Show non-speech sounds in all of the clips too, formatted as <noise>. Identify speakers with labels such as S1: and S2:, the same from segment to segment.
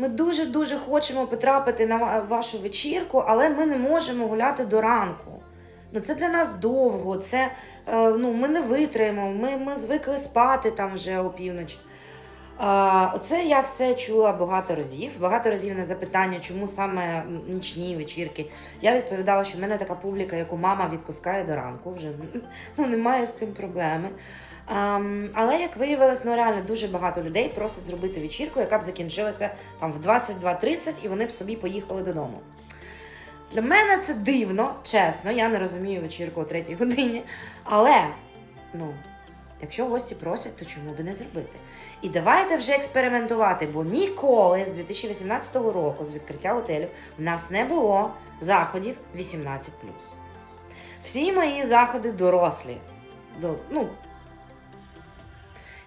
S1: Ми дуже-дуже хочемо потрапити на вашу вечірку, але ми не можемо гуляти до ранку. Ну, це для нас довго, це е, ну, ми не витримаємо, ми, ми звикли спати там вже опівночі. Оце я все чула багато разів. Багато разів на запитання, чому саме нічні вечірки. Я відповідала, що в мене така публіка, яку мама відпускає до ранку, вже <laughs> ну, немає з цим проблеми. Ам, але як виявилось, ну реально дуже багато людей просять зробити вечірку, яка б закінчилася там в 22.30 і вони б собі поїхали додому. Для мене це дивно, чесно, я не розумію вечірку о 3 годині. Але ну, якщо гості просять, то чому би не зробити? І давайте вже експериментувати, бо ніколи з 2018 року, з відкриття готелю, в нас не було заходів 18. Всі мої заходи дорослі. До, ну,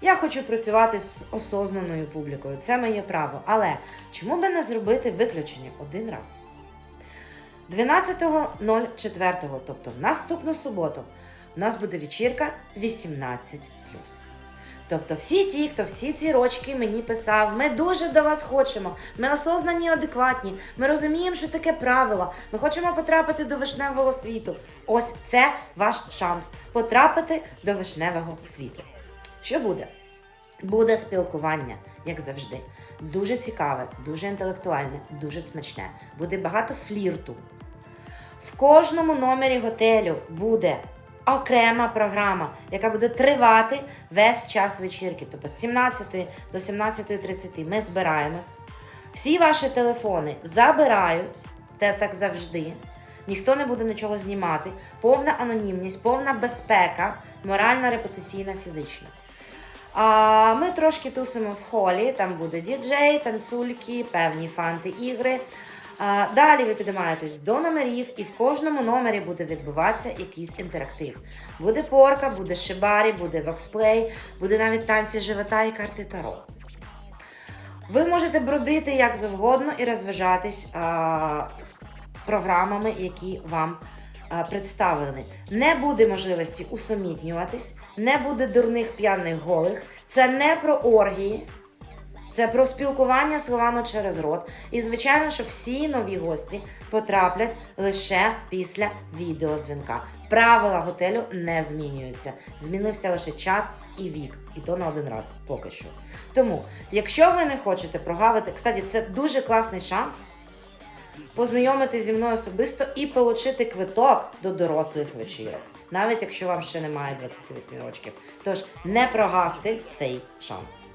S1: я хочу працювати з осознаною публікою, це моє право. Але чому би не зробити виключення один раз? 12.04, тобто в наступну суботу, у нас буде вечірка 18. Тобто всі ті, хто всі ці рочки мені писав, ми дуже до вас хочемо, ми осознані і адекватні, ми розуміємо, що таке правило, ми хочемо потрапити до вишневого світу. Ось це ваш шанс потрапити до вишневого світу. Що буде? Буде спілкування, як завжди. Дуже цікаве, дуже інтелектуальне, дуже смачне. Буде багато флірту. В кожному номері готелю буде окрема програма, яка буде тривати весь час вечірки. Тобто з 17 до 17.30 ми збираємось. Всі ваші телефони забирають, це так завжди. Ніхто не буде нічого знімати. Повна анонімність, повна безпека, моральна, репутаційна, фізична. А ми трошки тусимо в холі, там буде діджей, танцульки, певні фанти-ігри. А, далі ви підіймаєтесь до номерів, і в кожному номері буде відбуватися якийсь інтерактив. Буде порка, буде шибарі, буде воксплей, буде навіть танці живота і карти таро. Ви можете бродити як завгодно і розважатись з програмами, які вам а, представлені. Не буде можливості усамітнюватись, не буде дурних п'яних голих. Це не про оргії, це про спілкування словами через рот. І звичайно, що всі нові гості потраплять лише після відеозвінка. Правила готелю не змінюються. Змінився лише час і вік, і то на один раз поки що. Тому, якщо ви не хочете прогавити, кстати, це дуже класний шанс познайомитися зі мною особисто і отримати квиток до дорослих вечірок, навіть якщо вам ще немає 28 років. Тож не прогавте цей шанс.